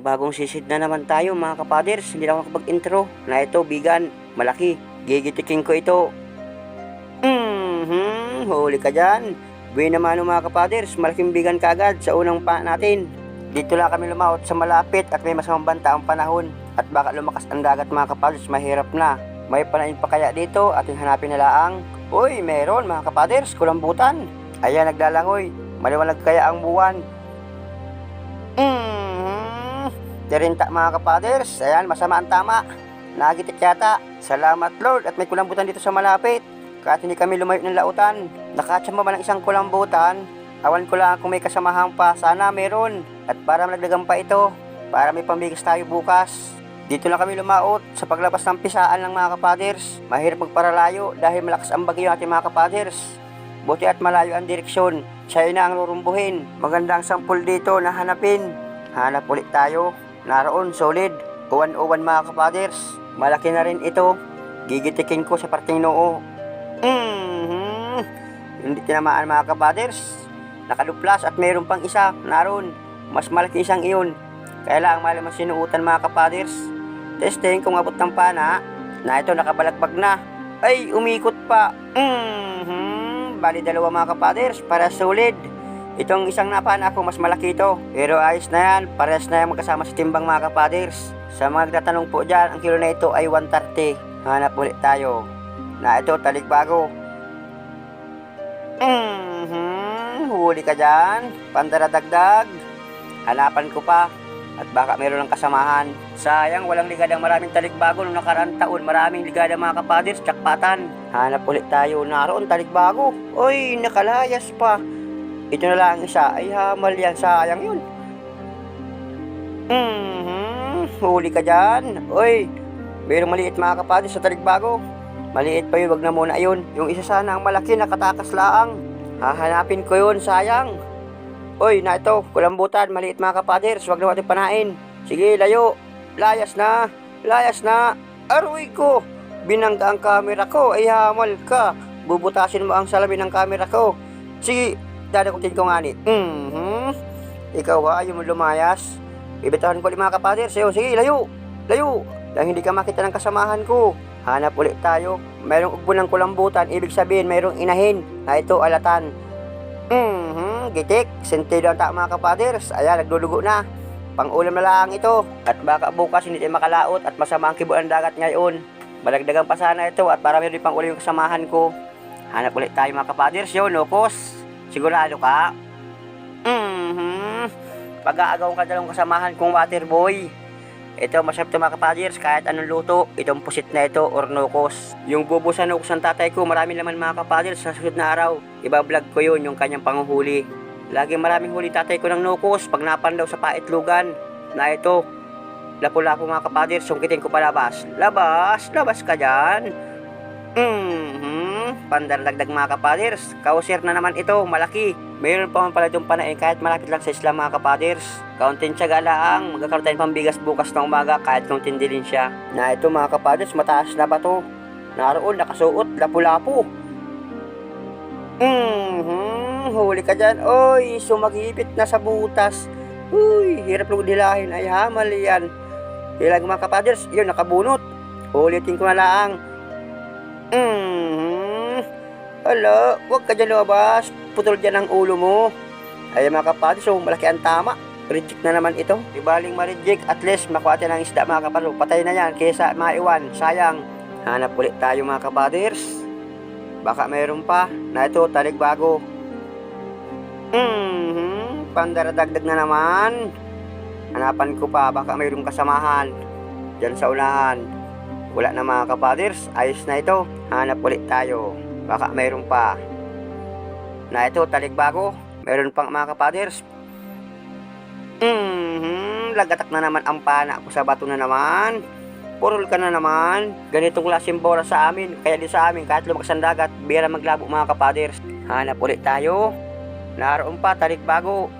Bagong sisid na naman tayo mga kapaders. Hindi na ako nakapag-intro. Na ito, bigan, malaki. Gigitikin ko ito. Mhm, huli ka dyan. Buwi naman mga kapaders, malaking bigan kaagad sa unang pa natin. Dito lang kami lumaot sa malapit at may masamang banta ang panahon. At baka lumakas ang dagat mga kapaders, mahirap na. May panain pa kaya dito ating hanapin na laang. Uy, meron mga kapaders, kulambutan. Ayan, naglalangoy. Maliwanag kaya ang buwan. Mhm. Tirinta mga kapaders. Ayan, masama ang tama. Nagitik yata. Salamat Lord at may kulambutan dito sa malapit. Kahit hindi kami lumayo ng lautan. Nakatsamba man ng isang kulambutan. Awan ko lang kung may kasamahan pa. Sana meron. At para malagdagan pa ito. Para may pambigas tayo bukas. Dito lang kami lumaot sa paglabas ng pisaan ng mga kapaders. Mahirap magparalayo dahil malakas ang bagyo natin mga kapaders. Buti at malayo ang direksyon. China ang rurumbuhin. Magandang sampul dito na hanapin. Hanap ulit tayo. Naroon, solid. Uwan-uwan mga kapaders. Malaki na rin ito. Gigitikin ko sa parting noo. Mhm. Hindi tinamaan mga kapaders. Nakaduplas at mayroon pang isa. Naroon. Mas malaki isang iyon. Kaya lang malaman sinuutan mga kapaders. Testing kung abot ng pana. Na ito nakabalagbag na. Ay, umikot pa. Mhm. Bali dalawa mga kapaders para solid. Itong isang napana ako mas malaki ito. Pero ayos na yan. Parehas na yan magkasama sa timbang mga kapaders. Sa mga nagtatanong po dyan, ang kilo na ito ay 130. Hanap ulit tayo. Na ito, talikbago. Mhm. Huli ka dyan. Pandaradagdag. Hanapan ko pa. At baka meron ng kasamahan. Sayang, walang ligadang maraming talikbago nung nakaraan taon. Maraming ligada mga kapaders, tsak-patan. Hanap ulit tayo. Naroon, talikbago. Oy, nakalayas pa. Ito na lang ang isa. Ay, hamal yan. Sayang yun. Mhm. Huli ka dyan. Oy, mayroong maliit mga kapaders sa talikbago. Maliit pa yun, wag na muna yun. Yung isa sana ang malaki, nakatakas laang. Hahanapin ko yun, sayang. Oy, na ito, kulambutan, maliit mga kapaders, wag na natin panain. Sige, layo. Layas na, layas na. Aroy ko, binangga ang camera ko, ay hamal ka. Bubutasin mo ang salamin ng camera ko. Sige, dadakutin ko nga ni. Mhm. Ikaw ha, ayaw lumayas. Bibitahan ko ulit mga kapaders. Sayo, sige, layo. Layo. Dahil hindi ka makita ng kasamahan ko. Hanap ulit tayo. Mayroong ugbo ng kulambutan. Ibig sabihin, mayroong inahin. Na ito, alatan. Mhm, gitik. Sentido ang tama mga kapaders. Ayan, naglulugo na. Pang-ulam na lang ito. At baka bukas hindi tayo makalaot at masama ang kibo ng dagat ngayon. Balagdagan pa sana ito at para meron pang ulit yung kasamahan ko. Hanap ulit tayo mga kapaders. Yun, Nokos. Sigurado ka? Mhm. Pag-aagaw ka dalawang kasamahan kong waterboy. Ito, masarap ito mga kapaders, kahit anong luto, itong pusit na ito, or nukos. Yung bubo sa nukos ng tatay ko, marami naman mga kapaders sa susunod na araw. Ibablog ko yun, yung kanyang panguhuli. Lagi maraming huli tatay ko ng nukos, pag napan daw sa paitlugan. Na ito, lapo-lapo mga kapaders, sungkitin ko palabas. Labas, labas ka dyan. Mhm, pandaragdag mga kapaders. Kausir na naman ito, malaki. Mayroon pa man pala itong panain kahit malapit lang sa isla mga kapaders. Kaunting tiyaga lang, magkakaroon tayo ng pambigas bukas ng umaga kahit kaunting dilin siya. Na ito mga kapaders, mataas na ba to? Naroon, nakasuot, lapu-lapu. Mhm, huli ka dyan. Oy, sumagipit na sa butas. Uy, hirap lang dilahin. Ay, hamal yan. Ilang mga kapaders, yun, nakabunot. Ulitin ko na lang. Mhm. Hala, huwag ka dyan lumabas. Putol dyan ang ulo mo. Ay mga kapadres, so malaki ang tama. Reject na naman ito. Ibaling ma-reject, at least makuha tayo ng isda mga kapadres. Patay na yan, kesa maiwan. Sayang. Hanap ulit tayo mga kapadres. Baka mayroon pa. Na ito, talig bago. Mhm. Pandaradagdag na naman. Hanapan ko pa, baka mayroong kasamahan. Diyan sa unahan. Wala na mga kapaders, ayos na ito. Hanap ulit tayo. Baka mayroon pa. Na ito, talikbago. Mayroon pang mga kapaders. Mhm, lagatak na naman ang pana ko sa bato na naman. Purol ka na naman. Ganitong klaseng bora sa amin. Kaya di sa amin, kahit lumakas ang dagat, bira maglabo mga kapaders. Hanap ulit tayo. Naroon pa, talikbago.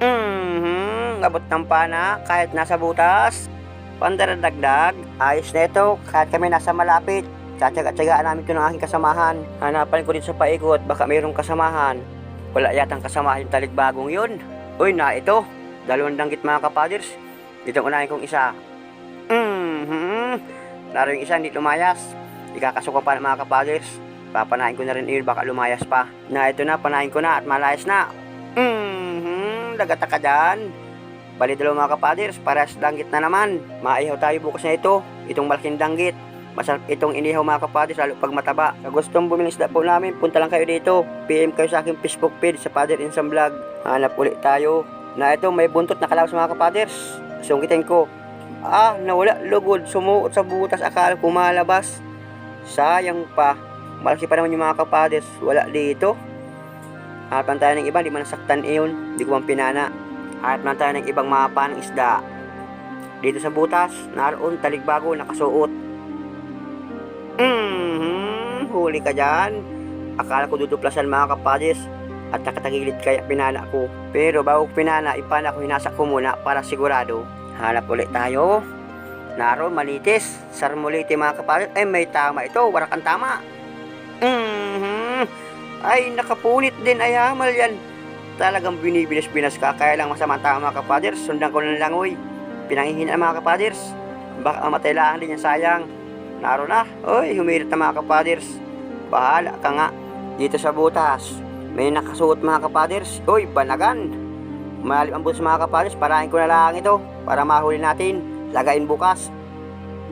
Mhm, abot ng pana kahit nasa butas. Pandaradagdag, ayos na ito kahit kami nasa malapit. Tsatsaga-tsagaan namin ito ng aking kasamahan. Hanapan ko dito sa paikot, baka mayroong kasamahan. Wala yatang kasamahan yung taligbagong yun. Uy na ito, Dalawang danggit mga kapaders. Itong unahin kong isa. Mm-hmm. Laro yung isa hindi lumayas. Ikakasukan pa mga kapaders. Papanahin ko na rin yun, baka lumayas pa. Na ito na, panahin ko na at malayas na. Mm-hmm. Lagata ka dyan. Bali dalawa mga kapaders, parehas danggit na naman. Maihaw tayo bukas na ito. Itong malaking danggit. Masarap itong inihaw mga kapaders, lalo pag mataba. Sa gustong bumili isda po namin, punta lang kayo dito. PM kayo sa aking Facebook page sa Father Insam Vlog. Hanap ulit tayo. Na ito, may buntot na kalawas mga kapaders. Sungkitin ko. Ah, nawala lugod. Sumuot sa butas, akala ko malabas. Sayang pa. Malaki pa naman yung mga kapaders. Wala dito. Harapan tayo ng iba, di man nasaktan iyon. Di ko man pinana. Hanap lang tayo ng ibang mapa ng isda. Dito sa butas, naroon taligbago nakasuot. Mhm, huli ka dyan. Akala ko duduplasan mga kapades at nakatagilid kaya pinana ko. Pero bago pinana, ipana ko hinasak ko muna para sigurado. Hanap ulit tayo. Naroon, malitis. Sarmuliti mga kapades. Ay, may tama ito. Warak ang tama. Mhm. Ay, nakapunit din. Ay, hamal yan. Talagang binibinas-binas ka. Kaya lang masama ang tama mga kapaders. Sundan ko ng langoy. Pinangihinaan mga kapaders. Baka matay lang din yan sayang. Naro na. Oy, humirit na mga kapaders. Bahala ka nga. Dito sa butas. May nakasuot mga kapaders. Oy, banagan. Malalim ang butas mga kapaders. Parahin ko na lang ito. Para mahuli natin. Lagayin bukas.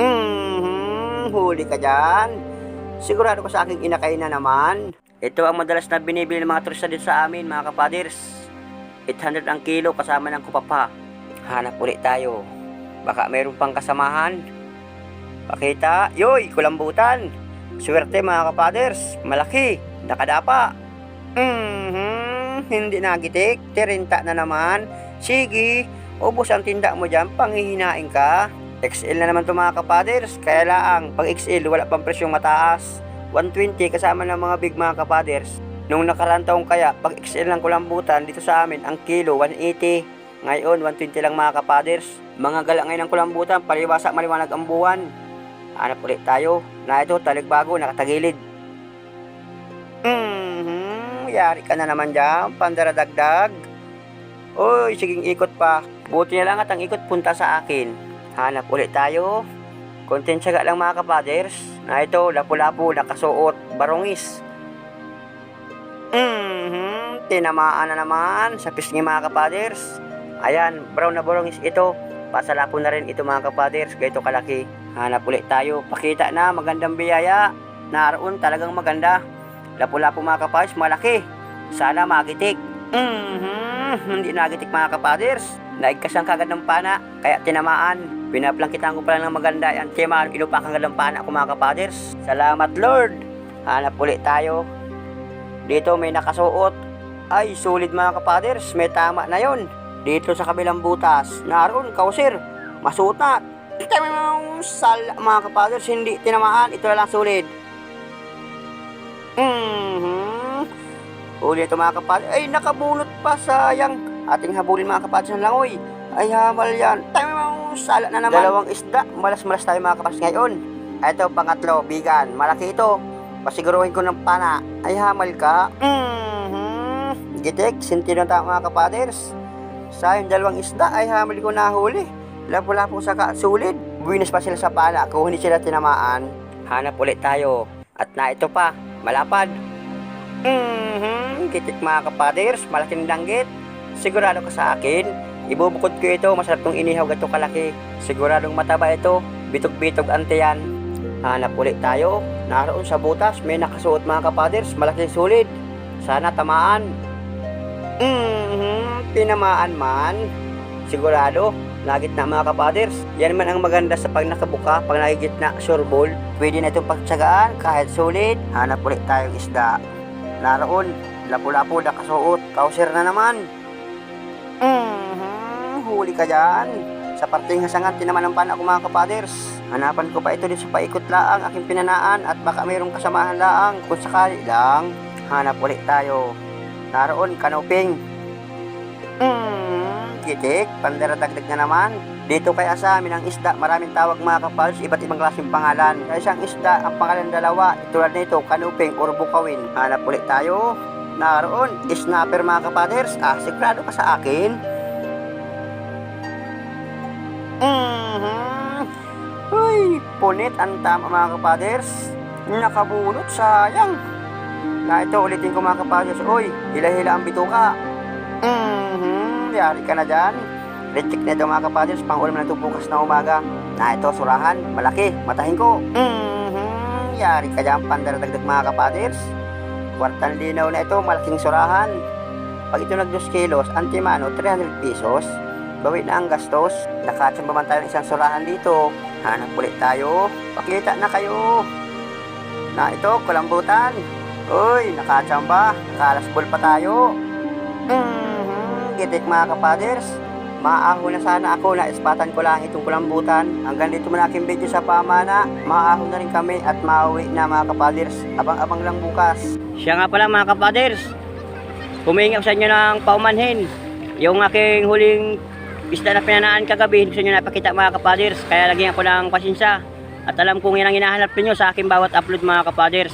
Mhm, huli ka dyan. Sigurado ko sa aking inakay na naman. Ito ang madalas na binibili ng mga turista dito sa amin, mga kapaders. 800 ang kilo kasama ng kupapa. Hanap ulit tayo. Baka mayroon pang kasamahan. Pakita. Yoy, kulambutan. Swerte mga kapaders. Malaki. Nakadapa. Mhm, hindi nagitik. Tirinta na naman. Sige, ubos ang tinda mo dyan. Panghihinain ka. XL na naman to mga kapaders. Kaya lang, pag XL, wala pang presyong mataas. 120 kasama ng mga big mga kapaders. Nung nakaraan taong kaya, pag XL ng kulambutan dito sa amin, ang kilo 180. Ngayon, 120 lang mga kapaders. Mga gala ngayon ng kulambutan, paliwasa maliwanag ang buwan. Hanap ulit tayo. Na ito, taligbago, nakatagilid. Mhm, yari ka na naman dyan, pandaradagdag. Uy, siging ikot pa. Buti na lang at ang ikot punta sa akin. Hanap ulit tayo. Konting tiyaga lang mga kapaders. Na ito, lapu-lapu, nakasuot, barongis. Mhm, tinamaan na naman sa pisngi mga kapaders. Ayan, brown na barongis ito. Pasalapo na rin ito mga kapaders, ganito kalaki. Hanap ulit tayo. Pakita na, magandang biyaya. Naroon talagang maganda. Lapu-lapu mga kapaders, malaki. Sana magitik. Mhm, hindi nagitik mga kapaders. Naigkas ang kagad ng pana, kaya tinamaan. Pinaplangkitan ko pala ng maganda yan. Tiyamaan, inupakan agad ng pana ko mga kapaders. Salamat Lord. Hanap ulit tayo. Dito may nakasuot. Ay, sulit mga kapaders. May tama na yon. Dito sa kabilang butas. Naroon, kausir. Masuot na. Tamang sal mga kapaders. Hindi tinamaan. Ito na lang sulit. Mhm. Uli ito mga kapaders. Ay, nakabunot pa. Sayang. Ating habulin mga kapaders ng langoy. Ay, hamal yan. Tamang sala na naman. Dalawang isda. Malas-malas tayo mga kapaders ngayon. Ito, pangatlo, bigan. Malaki ito. Pasiguruhin ko ng pana. Ay, hamal ka. Mhm. Gitik, sentido tayo mga kapaders. Sa yung dalawang isda ay hamal ko nahuli. Lapo-lapo sa kasulid. Buwinas pa sila sa pana kung hindi sila tinamaan. Hanap ulit tayo. At na ito pa, malapad. Mhm, gitik mga kapaders, malaking danggit. Sigurado ka sa akin, ibubukod ko ito, masarap tong inihaw gato kalaki. Siguradong mataba ito, bitog-bitog ante yan. Hanap ulit tayo. Naroon sa butas, may nakasuot mga kapaders, malaking sulit. Sana tamaan. Mhm, tinamaan man. Sigurado, nagit na mga kapaders. Yan man ang maganda sa pag nakabuka, pag nagigit na sureball. Pwede na itong pagtsagaan kahit sulit. Hanap ulit tayong isda. Naroon, lapu-lapu nakasuot. Kausir na naman. Mhm, huli ka dyan. Sa parteng hasangan, tinaman ng pana ko mga kapaders. Hanapan ko pa ito din sa paikot laang, aking pinanaan at baka mayroong kasamahan laang. Kung sakali lang, hanap ulit tayo. Naroon, kanuping. Hmm, gitik, pandaradagdag na naman. Dito kay sa ang isda, maraming tawag mga kapals, iba't ibang klaseng pangalan. Sa isang isda, ang pangalan dalawa, tulad nito, kanuping or bukawin. Hanap ulit tayo. Naroon, snapper mga kapaders, ah, sigurado ka sa akin. Mm-hmm. Uy, punit ang tama mga kapaders. Nakabunot, sayang. Na ito, ulitin ko mga kapaders. Uy, hila-hila ang bituka. Mhm, yari ka na dyan. Reject na ito mga kapaders, pang ulam na ito bukas na umaga. Na ito, surahan, malaki, matahin ko. Mhm, yari ka dyan, pandaradagdag mga kapaders. Kwartang linaw na ito, malaking surahan. Pag ito nag 2 kilos, antimano, 300 pesos. Bawi na ang gastos. Nakatsamba man tayo ng isang surahan dito. Hanap ulit tayo. Pakita na kayo. Na ito, kulambutan. Uy, nakatsamba. Nakalasbol pa tayo. Mhm, gitik mga kapaders. Maaho na sana ako na ispatan ko lang itong kulambutan. Hanggang dito man aking video sa pamana. Maaho na rin kami at mauwi na mga kapaders. Abang-abang lang bukas. Siya nga pala mga kapaders, humingi ako sa inyo ng paumanhin. Yung aking huling isda na pinanaan kagabi, hindi ko sa inyo napakita mga kapaders. Kaya lagyan ako ng pasensya. At alam kong yan ang hinahanap ninyo sa aking bawat upload mga kapaders.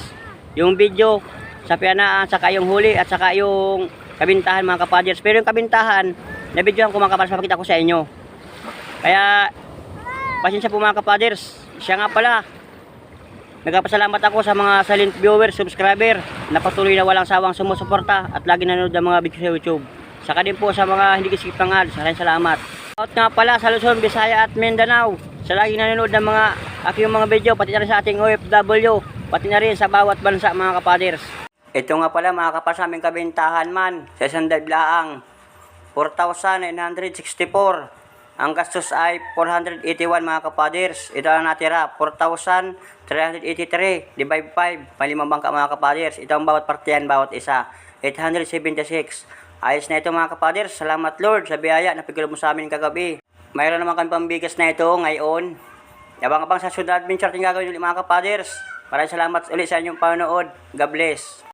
Yung video sa pinanaan, saka yung huli at saka yung kabintahan mga kapaders. Pero yung kabintahan, na videohan ko mga kapaders, mapakita ko sa inyo. Kaya, pasensya po mga kapaders. Siya nga pala, Nagpapasalamat ako sa mga silent viewers, subscriber na patuloy na walang sawang sumusuporta at lagi nanonood ng mga video sa YouTube. Saka din po sa mga hindi kisikip ng ads, maraming salamat. Out nga pala sa Luzon, Visaya at Mindanao sa lagi nanonood ng mga aking mga video, pati na sa ating OFW, pati na rin sa bawat bansa mga kapaders. Ito nga pala mga kapas aming kabintahan man sa isang laang 4,964. Ang gastos ay 481 mga kapaders. Ito ang natira, 4,383 divide 5, palimang bangka mga kapaders. Ito ang bawat partiyan, bawat isa. 876. Ayos na ito mga kapaders. Salamat Lord sa biyaya na pigil mo sa amin kagabi. Mayroon naman kami pambigas na ito ngayon. Abang-abang sa sunod adventure ating gagawin ulit mga kapaders. Maraming salamat ulit sa inyong panonood. God bless.